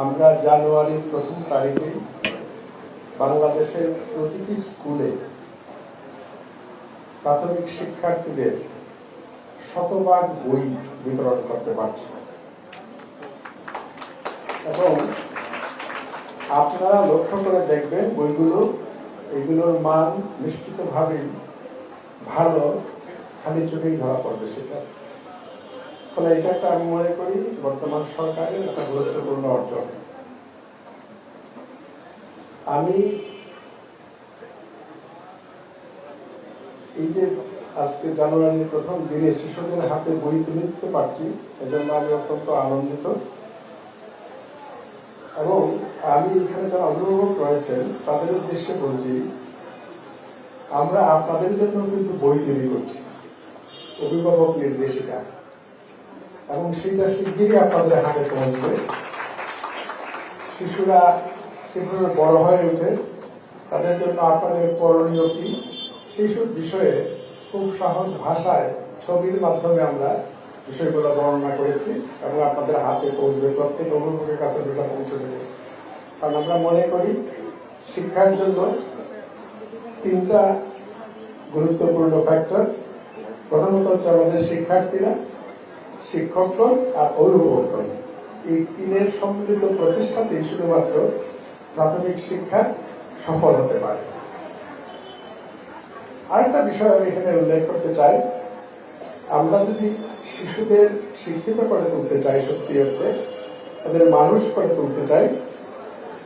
আমরা জানুয়ারির প্রথম তারিখে বাংলাদেশের প্রতিটি স্কুলে প্রাথমিক শিক্ষার্থীদের শতভাগ বই বিতরণ করতে পারছি। এবং আপনারা লক্ষ্য করে দেখবেন বইগুলো, এগুলোর মান নিশ্চিতভাবেই ভালো, খালি চোখেই ধরা পড়বে সেটা। ফলে এটা একটা আমি মনে করি বর্তমান সরকারের একটা গুরুত্বপূর্ণ অর্জন। আমি এই যে আজকে জানুয়ারির প্রথম দিনে শিশুদের হাতে বই তুলে দিতে পারছি, এজন্য আমি অত্যন্ত আনন্দিত। এবং আমি এখানে যারা অভিভাবক রয়েছেন, তাদের উদ্দেশ্যে বলছি, আমরা আপনাদের জন্য কিন্তু বই তৈরি করছি। অভিভাবক নির্দেশিকা। এবং সেটা শিগগিরই আপনাদের হাতে পৌঁছবে। শিশুরা কীভাবে বড় হয়ে ওঠে, তাদের জন্য আপনাদের করণীয় কি? শিশুর বিষয়ে খুব সহজ ভাষায় ছবির মাধ্যমে আমরা বিষয়গুলো বর্ণনা করেছি এবং আপনাদের হাতে পৌঁছবে, প্রত্যেক অভিভাবকের কাছে যেটা পৌঁছে দেবে। কারণ আমরা মনে করি শিক্ষার জন্য তিনটা গুরুত্বপূর্ণ ফ্যাক্টর প্রথমত হচ্ছে আমাদের শিক্ষার্থীরা শিক্ষকগণ আর অভিভাবকগণ। এই তিনের সম্মিলিত প্রচেষ্টাতেই শুধুমাত্র প্রাথমিক শিক্ষা সফল হতে পারে। আরেকটা বিষয় আমি এখানে উল্লেখ করতে চাই। আমরা যদি শিশুদের শিক্ষিত করে তুলতে চাই সত্যি অর্থে, তাদের মানুষ করে তুলতে চাই,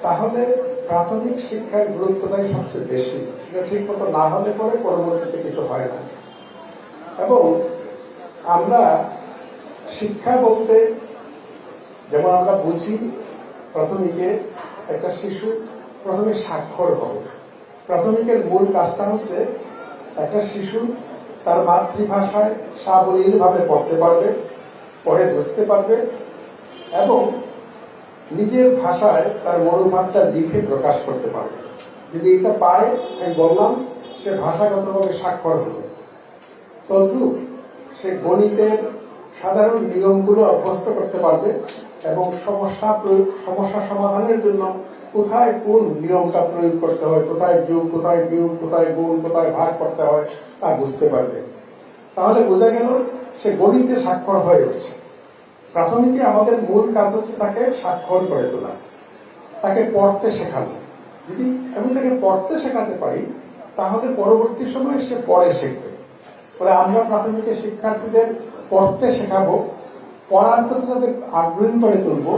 তাহলে প্রাথমিক শিক্ষার গুরুত্বটাই সবচেয়ে বেশি। সেটা ঠিক মতো না হলে পরে পরবর্তীতে কিছু হয় না। এবং আমরা শিক্ষা বলতে যেমন আমরা বুঝি, প্রাথমিকে একটা শিশু প্রথমে স্বাক্ষর হবে। প্রাথমিকের মূল কাজটা হচ্ছে একটা শিশু তার মাতৃভাষায় সাবলীল ভাবে পড়তে পারবে, পড়ে বুঝতে পারবে এবং নিজের ভাষায় তার মনোভাবটা লিখে প্রকাশ করতে পারবে। যদি এটা পারে, আমি বললাম, সে ভাষাগতভাবে স্বাক্ষর হলো তদ্রুপ সে গণিতের সাধারণ নিয়মগুলো অভ্যস্ত করতে পারবে এবং সমস্যা সমস্যা সমাধানের জন্য কোথায় কোন নিয়মটা প্রয়োগ করতে হয়, কোথায় যোগ, কোথায় বিয়োগ, কোথায় গুণ, কোথায় ভাগ করতে হয়, তা বুঝতে পারবে। তাহলে বোঝা গেল সে গণিতে স্বাক্ষর হয়ে উঠছে। প্রাথমিকে আমাদের মূল কাজ হচ্ছে তাকে স্বাক্ষর করে তোলা, তাকে পড়তে শেখানো। যদি আমি তাকে পড়তে শেখাতে পারি, তাহলে পরবর্তী সময়ে সে পড়ে শিখবে। ফলে আমরা প্রাথমিকের শিক্ষার্থীদের পড়তে শেখাবো পড়ার প্রতি তাদের আগ্রহী করে তুলবো।